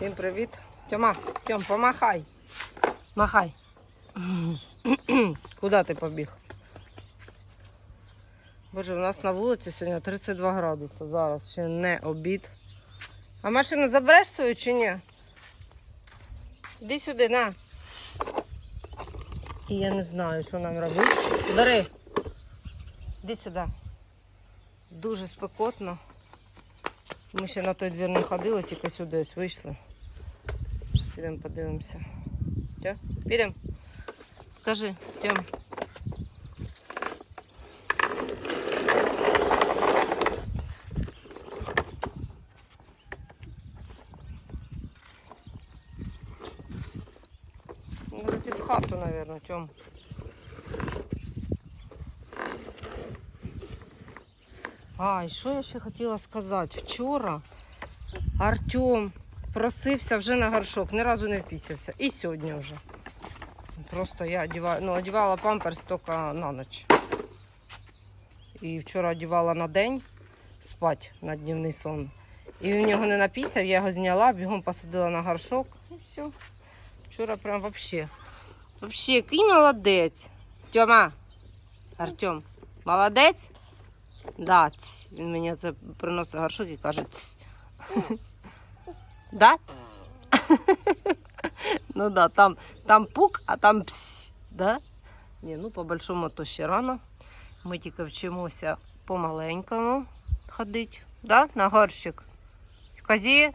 Всім привіт. Тьома, Тьом, помахай. Махай. Куди ти побіг? Боже, у нас на вулиці сьогодні 32 градуси. Зараз ще не обід. А машину забереш свою чи ні? Іди сюди, на. І я не знаю, що нам робити. Бери. Іди сюди. Дуже спекотно. Ми ще на той двір не ходили, тільки сюди ось вийшли. Зараз підемо подивимося. Тьо, підемо. Скажи, Тьом. Ну, Летить в хату, наверное, Тьом. А, і що я ще хотіла сказати? Вчора Артем просився вже на горшок, ні разу не впісявся. І сьогодні вже. Просто я одіваю, ну, одівала памперс тільки на ніч. І вчора одівала на день спати на днівний сон. І в нього не напісяв, я його зняла, бігом посадила на горшок. І все. Вчора прям вообще. Вообще, який молодець. Тьома. Артем, молодець? Да, ць. Він мені це приносить горшок і каже ць. Да? ну да, там, там пук, а там псь. Да? Ні, ну по большому то ще рано. Ми тільки вчимося помаленькому ходити. Да? На горщик. Казі.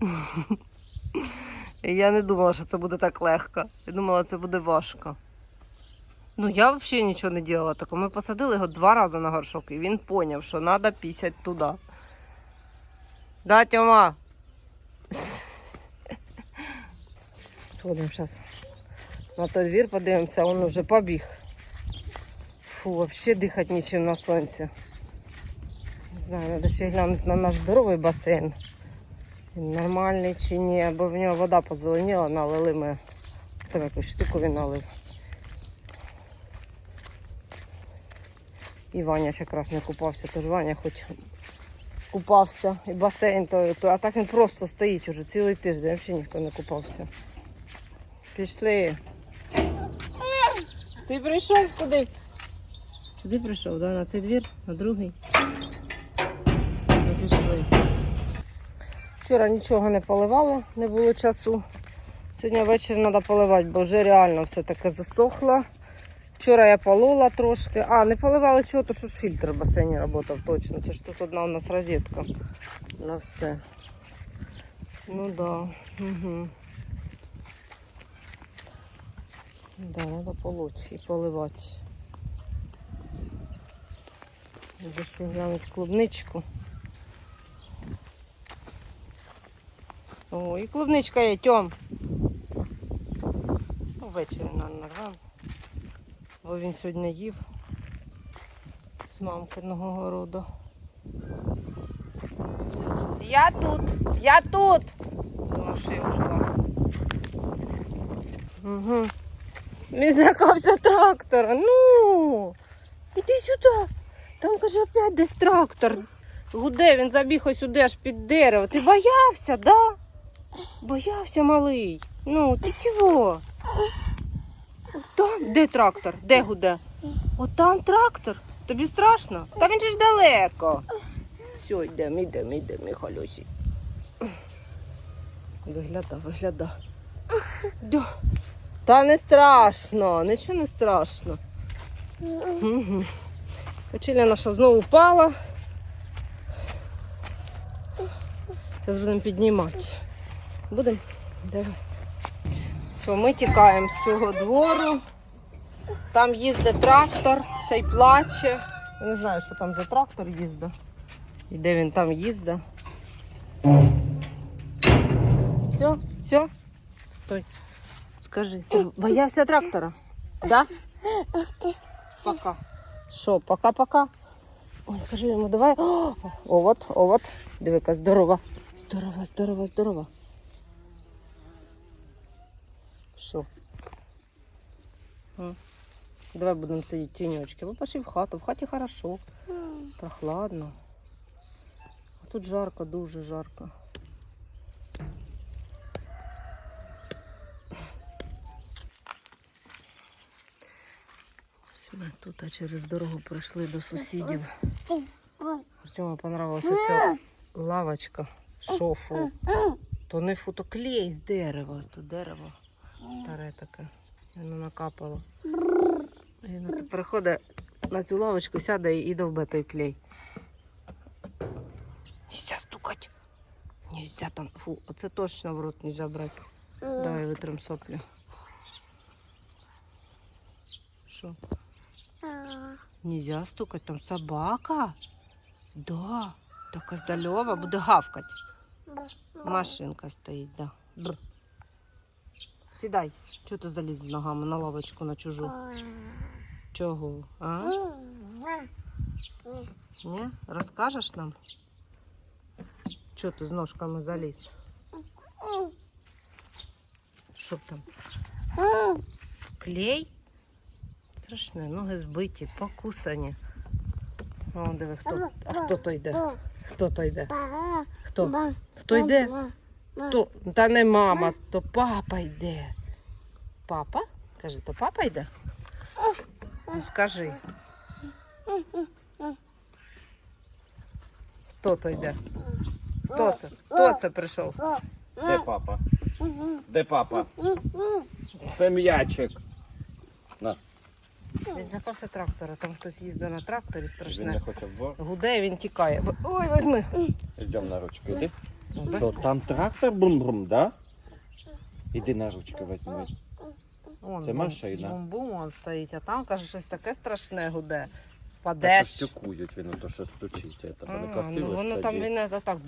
Я не думала, що це буде так легко. Я думала, це буде важко. Ну, я взагалі нічого не робила такого. Ми посадили його два рази на горшок, і він зрозумів, що треба пісять туди. Да, Тьома? Сходимо зараз. На той двір подивимося, він вже побіг. Фу, взагалі дихати нічим на сонці. Не знаю, треба ще глянути на наш здоровий басейн. Він нормальний чи ні, бо в нього вода позеленіла, налили ми. Там якусь штуку він налив. І Ваня ще якраз не купався, тож Ваня хоч купався і басейн, то, а так він просто стоїть уже цілий тиждень, взагалі ніхто не купався. Пішли. Ти прийшов куди? Сюди прийшов, да? на цей двір, на другий. Ну, пішли. Вчора нічого не поливали, не було часу. Сьогодні ввечері треба поливати, бо вже реально все таке засохло. Вчора я полола трошки. А, не поливали чого, то що ж фільтр в басейні працював точно. Це ж тут одна у нас розетка на все. Ну да. Угу. Да, треба полоть і поливати. Десь глянути клубничку. О, і клубничка є, Тьом. Ну, Ввечері на нарвам. Бо він сьогодні їв з мамкиного городу. Я тут, я тут. Думав, що я ушла. Угу. Він злякався трактора. Ну, іди сюди. Там, каже, опять десь трактор. Гуде, він забіг ось сюди аж під дерево. Ти боявся, да? Боявся малий. Ну, ти чого? Там, де трактор? Де гуде? От там трактор. Тобі страшно? Та він же ж далеко. Все, йдемо, йдемо, йдемо, Михалюсі. Вигляда, вигляда. Да. Та не страшно, нічого не страшно. Угу. Качеля наша знову впала. Зараз будемо піднімати. Будемо? Давай. Все, ми тікаємо з цього двору. Там їздить трактор, цей плаче. Я не знаю, що там за трактор їздить. І де він там їздить. Все, все. Стой. Скажи, ти боявся трактора? Да? Пока. Що, пока-пока? Ой, кажи йому, давай. О, овод, овод. Диви-ка, здорова. Здорова, здорова, здорова. Що? Давай будемо сидіти тіньочки. Ми пошли в хату. В хаті хорошо. Прохладно. А тут жарко, дуже жарко. Ми тут а через дорогу пройшли до сусідів. Артему понравилася ця лавочка шофу. То не фотоклей з дерева, то дерево старе таке. Воно накапало. Він приходить на цю лавочку, сяде і довбе той клей. Нельзя стукать. Нельзя там. Фу, оце точно в рот нельзя брати. Давай витрим соплі. Що? Нельзя стукать, там собака. Да, така здальова, буде гавкать. Машинка стоїть, да. Бр. Сідай. Чого ти заліз з ногами на лавочку на чужу? Чого? А? Ні? Розкажеш нам? Чого ти з ножками заліз? Що там? Клей? Страшне, ноги збиті, покусані. О, диви, хто, а хто то йде? Хто то йде? Хто? Хто йде? То, та не мама, то папа йде. Папа? Каже, то папа йде? Ну, скажи. Хто то йде? Хто це? Хто це прийшов? Де папа? Де папа? Це м'ячик. На. Він злякався трактора, там хтось їздить на тракторі Він не страшне. хоче в двор. Гуде, він тікає. Ой, візьми. Йдемо на ручки, іди. Що, там трактор бум-бум, да? Іди на ручки візьми. Вон, Це машина. Бум-бум он стоїть, а там, каже, щось таке страшне гуде. Так Падеш. стюкують, він то що стучить. Це А, не ну, красиво воно там він не так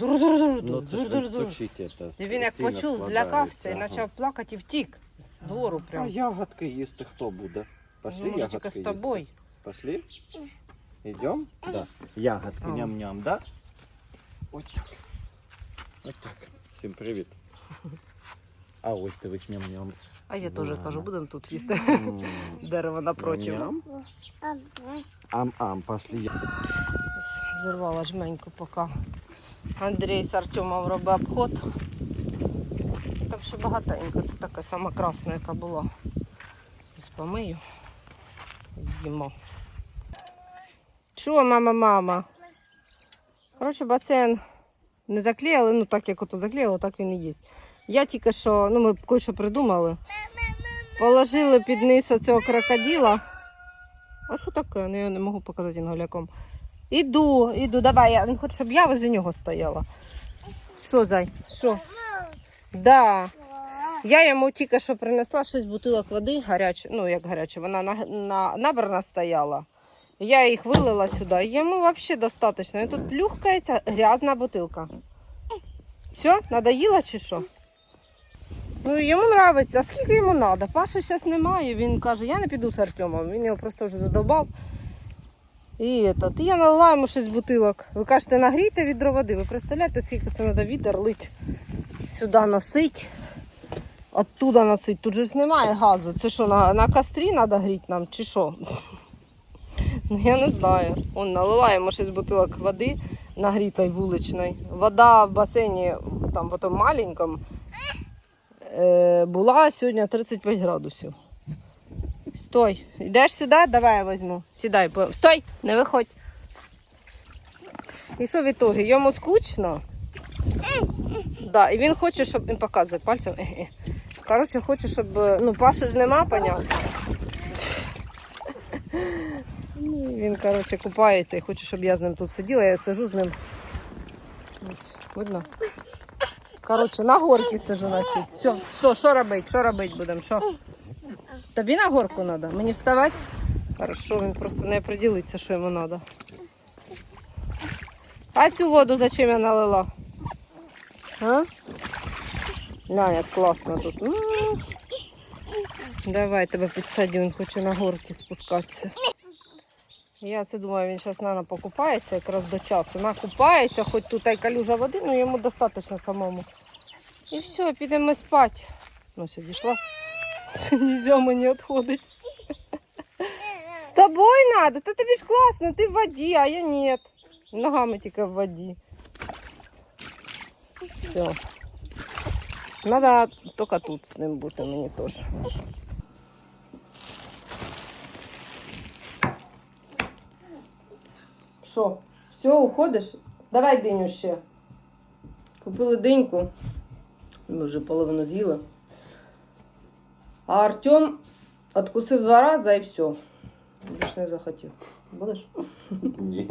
Ну це ж він стучить. це, І він як сильно почув, складається, злякався і ага. почав плакати і втік з двору А прям. ягодки їсти хто буде? Пошли Ну, може, ягодки тільки з їсти. тобою. Пошли? Идем? Да. Ягодки, ням-ням, да? Ось так. Ось так. Всім привіт. А ось дивись ням-ням. А я теж кажу, будемо тут їсти. Дерево напротив. ням-ням. Ам-ам, пошли. Зірвала жменьку поки. Андрій з Артемом робить обход. Там ще багатенько. Це така сама красна, яка була. З помию. З'їмо. Що, мама, мама? Коротше, басейн не заклеїли, ну так як ото заклеїли, так він і є. Я тільки що, ну ми кое-що придумали. Положили під низ оцього крокодила. А що таке? Ну я не можу показати інголяком. Іду, іду, давай. я- Він хоче, щоб я возле нього стояла. Що, зай? Що? Да. Я йому тільки що принесла 6 бутилок води гаряче, ну як гаряче, вона на, на, набрана стояла. Я їх вилила сюди. Йому взагалі достатньо. І тут плюхкається грязна бутилка. Все, надоїла чи що? Ну, йому подобається. А скільки йому треба? Паші зараз немає. Він каже, я не піду з Артемом. Він його просто вже задовбав. І этот, я налила йому 6 бутилок. Ви кажете, нагрійте відро води. Ви представляєте, скільки це треба вітер лить сюди носить, оттуда носить. Тут же ж немає газу. Це що, на, на кострі треба гріти нам чи що? Ну я не знаю. Он йому 6 бутилок води нагрітої вуличної. Вода в басейні, там тому маленькому, е, була сьогодні 35 градусів. Стой. Йдеш сюди? Давай я візьму. Сідай. Стой! Не виходь. І що в ітогі? Йому скучно. Да, і він хоче, щоб. Він показує пальцем. Коротше, хоче, щоб. е, Ну, Паші ж нема, понятно. Ну, Він, коротше, купається і хоче, щоб я з ним тут сиділа. Я сижу з ним. Ось, видно? Коротше, на горці сижу на цій. Все, що, що робити? Що робити будемо? Що? Тобі на горку треба? Мені вставати? Хорошо, він просто не определиться, що йому треба. А цю воду зачем я налила? А? Глянь, як класно тут. Давай тебе підсадю, він хоче на горки спускатися. Я це думаю, він зараз, мабуть, покупається якраз до часу. Накупається, хоч тут і калюжа води, але йому достатньо самому. І все, підемо спати. Ну, все, дійшла. Нельзя мені відходить. З тобою надо, та тобі ж класно, ти в воді, а я нет. Ногами тільки в воді. Все. Надо тільки тут з ним бути мені теж. Що? Все, уходиш? Давай диню ще. Купили диньку. Ми вже половину з'їли. А Артем откусив два рази і все. Більш не захотів. Будеш? Ні.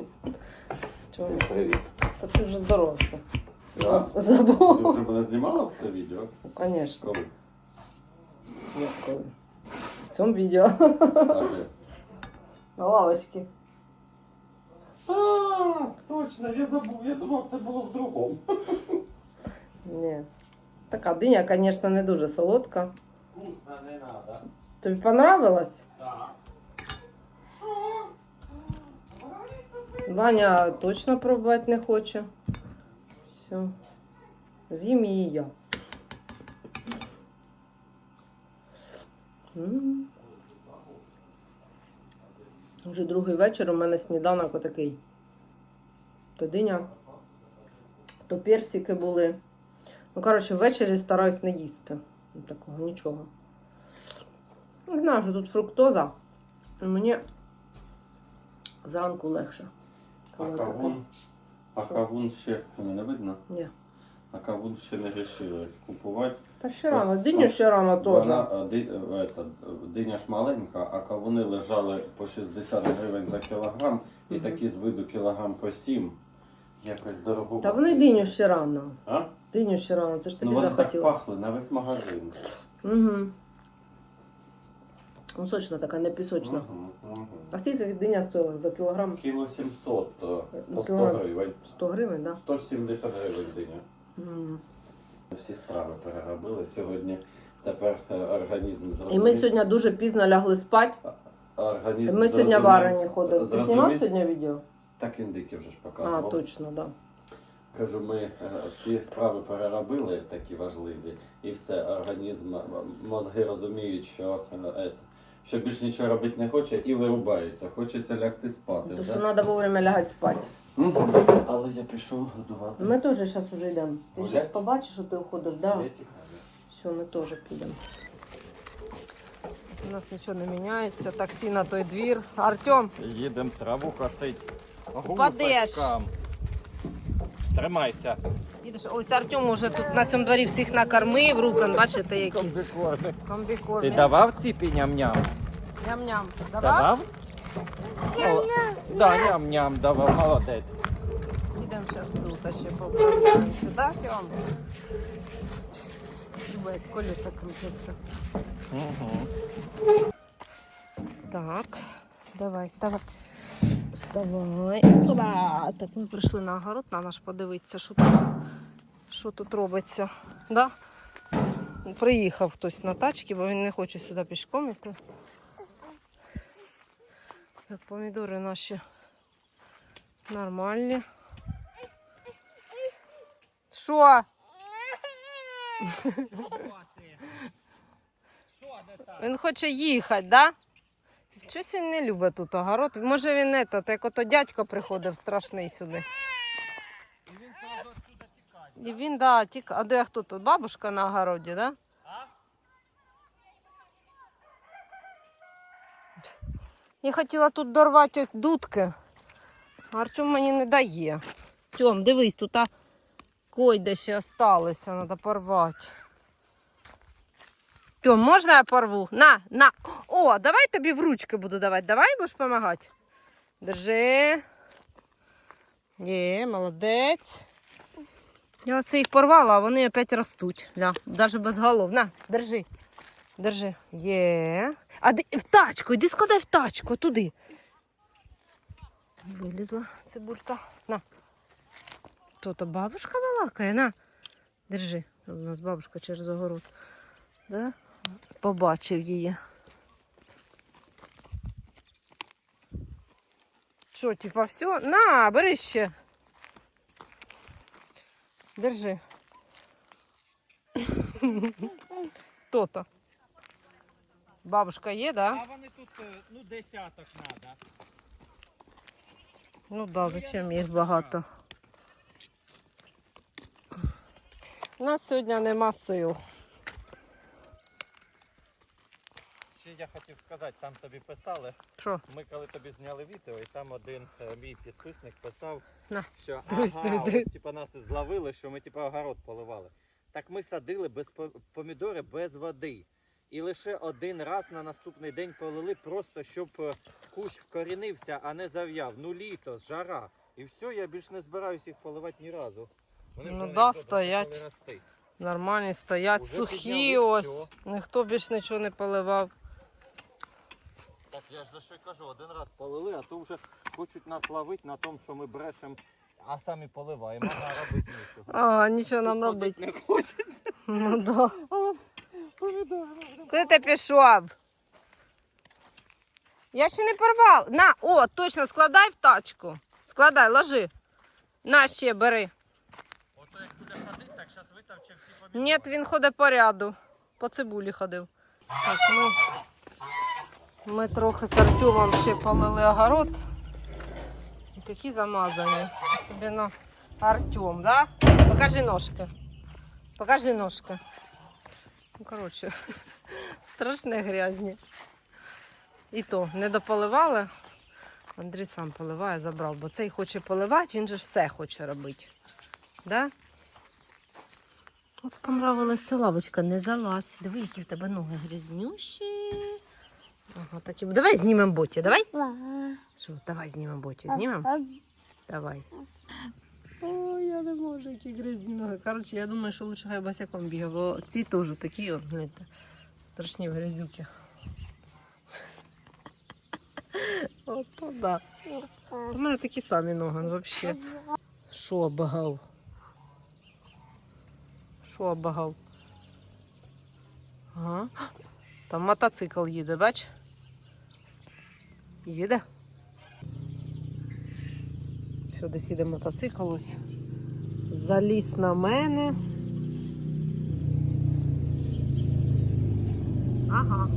Чого? Всім привіт. Та ти вже здоровався. Да? Ти вже мене знімала в це відео? Ну. Коли? Як коли? В цьому відео. А, де? На лавочці. А, точно, я забув. Я думав, це було в другому. Ні. Така диня, звісно, не дуже солодка. Вкусно, не надо. Тобі понравилось? Так. Ваня точно пробувати не хоче. Все. З'їм її я. М. Вже другий вечір у мене сніданок отакий. То диня, то персики були. Ну, коротше, ввечері стараюсь не їсти. Такого нічого. Не знаю, що тут фруктоза. І Мені зранку легше. А кавун? А кавун ще не видно? Ні. А кавун ще не рішили скупувати. Та ще рано, диню ще рано теж. Вона а, ди, е, ета, диня ж маленька, а кавуни лежали по 60 гривень за кілограм, і Мгм. такі з виду кілограм по 7. Якось дорого. Та вони диню ще рано. А? Диню ще рано, це ж Ну тобі вони так захотілося. пахли на весь магазин. Угу. Ну, сочна така, не пісочна. Мгм, мгм. А скільки диня стоїла за кілограм? Кіло 700 е, Ну, по 100 кілограм. гривень. 100 гривень, так? 170 гривень диня. Всі справи переробили. Сьогодні тепер е, організм І ми сьогодні дуже пізно лягли спати. Організм Ми сьогодні зрозумів- варені ходили. Ти зрозумів- знімав сьогодні відео? Так індики вже ж А, показував. точно, так. Да. Кажу, ми е, всі справи переробили, такі важливі, і все, організм, мозги розуміють, що, е, що більш нічого робити не хоче і вирубається. Хочеться лягти спати. Тому вже. що треба вовремя лягати спати. Мгм. Але я пішов годувати. Ми теж зараз уже йдемо. Ти Гулять? зараз побачиш, що ти уходиш, да? Я тікаю. Все, ми теж підемо. У нас нічого не міняється. Таксі на той двір. Артем, Їдемо траву косить. Падеш. Тримайся. їдеш. Ось Артем уже тут на цьому дворі всіх накормив. Рукан, бачите, які. Комбікорми. Ти давав ціпі ням-ням? Ням-ням. Давай? Давав? О, Да, ням-ням давав, молодець. Підемо зараз тут ще поправляємося. Да, Тьом? Любить, як колеса крутяться. Угу. Так, давай, вставай. Вставай. Опа! Так, ми прийшли на огород, на наш подивитися, що тут, що тут робиться. Да? Приїхав хтось на тачці, бо він не хоче сюди пішком іти. Помідори наші нормальні. Що? Він хоче їхати, да? Щось він не любить тут огород. Може він не так, як ото дядько приходив страшний сюди. І він, да, тікає. А де хто тут? Бабушка на огороді, да? Я хотіла тут дорвати ось дудки. Артем мені не дає. Тьом, дивись, тут а койде ще осталося, треба порвати. Тьом, можна я порву? На, на. О, давай тобі в ручки буду давати. Давай будеш допомагати. Держи. Є, молодець. Я оце їх порвала, а вони опять ростуть. Ля, навіть без голов. На, держи. Держи. Є. А де в тачку, іди складай в тачку, туди. Вилізла цибулька. На. То-то бабушка балакає, на. Держи. У нас бабушка через огород. Да? Побачив її. Що, типа, все? На, бери ще. Держи. То-то. Бабушка є, да? А вони тут е, ну, десяток треба. Ну да, зачем їх багато? У нас сьогодні нема сил. Ще я хотів сказати, там тобі писали. Що? Ми коли тобі зняли відео, і там один е, мій підписник писав, На, що дивись, ага, дивись, дивись. ось типа нас і зловили, що ми типа огород поливали. Так ми садили без по- помідори без води. І лише один раз на наступний день полили, просто щоб е, кущ вкорінився, а не зав'яв. Ну літо, жара. І все, я більш не збираюсь їх поливати ні разу. Вони Ну да, стоять. рости. Нормальні стоять, Уже сухі підняли, ось. Ніхто більш нічого не поливав. Так я ж за що й кажу, один раз полили, а то вже хочуть нас ловити на тому, що ми брешемо, а самі поливаємо, а робити нічого. А, нічого нам робити. Не хочеться. Ну да. Куди ти пішов? Я ще не порвав. На, о, точно, складай в тачку. Складай, ложи. На ще бери. Ото як буде ходити, так зараз витавче всі помідори. Ні, він ходить по ряду. По цибулі ходив. Так, ми, ми трохи з Артемом ще полили огород. І такі замазані. Собі на Артем, да? Покажи ножки. Покажи ножки. Ну, коротше, страшне грязні. І то не дополивали. Андрій сам поливає, забрав, бо цей хоче поливати, він же все хоче робити. Да? Понравилась ця лавочка, не залазь. Диви, які в тебе ноги грязнющі. Ага, такі. Давай знімемо боті, давай. Що, давай знімемо боті. Знімемо? Давай. Ой, я не можу, які грязні ноги. Коротше, я думаю, що лучше хай босяком бігав, бо ці теж такі, от, гляньте, страшні грязюки. От то да. У мене такі самі ноги, взагалі. Що обагав? Що обагав? Ага. Там мотоцикл їде, бач? Їде. Все, десь їде мотоцикл ось. Заліз на мене. Ага.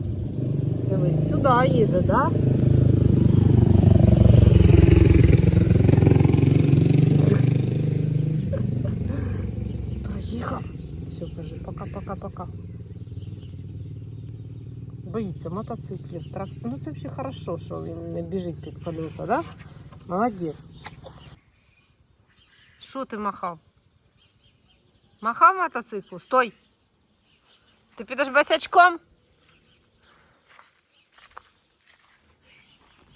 Дивись, сюди їде, да? Проїхав. Все, кажи, пока-пока-пока. Боїться мотоциклів, трак... Ну це взагалі хорошо, що він не біжить під колеса, да? Молодець. Що ти махав? Махав мотоциклу? Стой! Ти підеш босячком?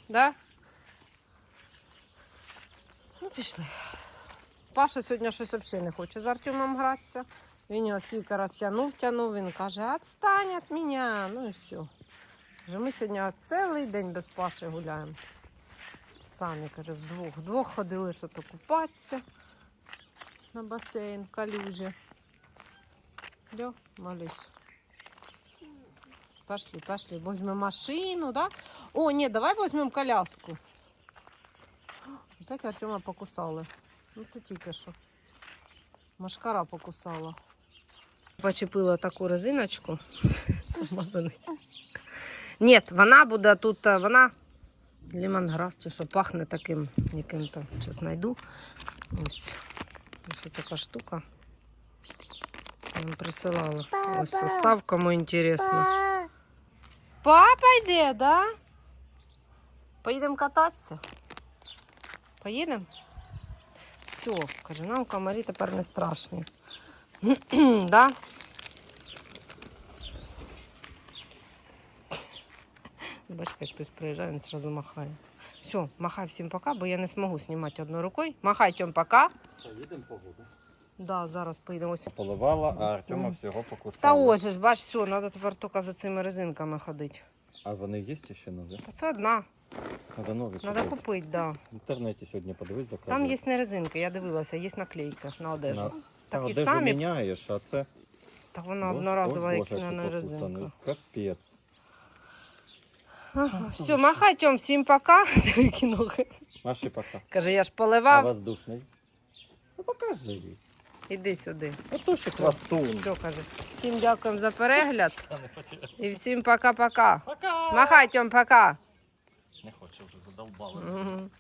Да? Ну, пішли. Паша сьогодні щось взагалі не хоче з Артемом гратися. Він його скільки раз тянув, тянув, він каже, відстань від мене. Ну і все. Вже ми сьогодні цілий день без Паші гуляємо. Самі, каже, вдвох. Вдвох ходили, що то купатися на басейн, калюжі. Льо, молись. Пошли, пошли. Возьмем машину, да? О, ні, давай возьмем коляску. Опять Артема покусали. Ну це тільки що. Машкара покусала. Почепила таку резиночку. Замазаний. Ні, вона буде тут, е, вона лімонграс, чи що пахне таким яким-то. Зараз знайду. Ось. Ось така штука. Нам присилала. Ось состав, кому інтересно. Папа йде, да? Поїдемо кататися? Поїдемо? Все, каже, нам комарі тепер не страшні. да? Бачите, як хтось приїжджає, він одразу махає. Все, махай всім пока, бо я не зможу знімати одною рукою. Махай, Тьом, пока. Їдемо погоду. Да, зараз поїдемо. Поливала, а Артема всього покусала. Та ось же ж, бач, все, треба тепер тільки за цими резинками ходити. А вони є ще нові? Та це одна. Надо нові Треба купити. купити, да. В інтернеті сьогодні подивись, заказуй. Там є не резинки, я дивилася, є наклейка на одежу. На- Такі Та одежу самі, міняєш, а це... так вона Боже, одноразова, о, як Боже, на який резинка. Капець. Ага. Все, махай, Тьом, всім пока. Такі ноги. Маші пока. Каже, я ж А поливав. воздушний? Ну покажи. Іди сюди. Ото ще Все. хвостун. Все, каже. Всім дякуємо за перегляд. Та. І всім пока-пока. Пока! Махай, Тьом, пока. Не хочу вже, задовбали. Мгм.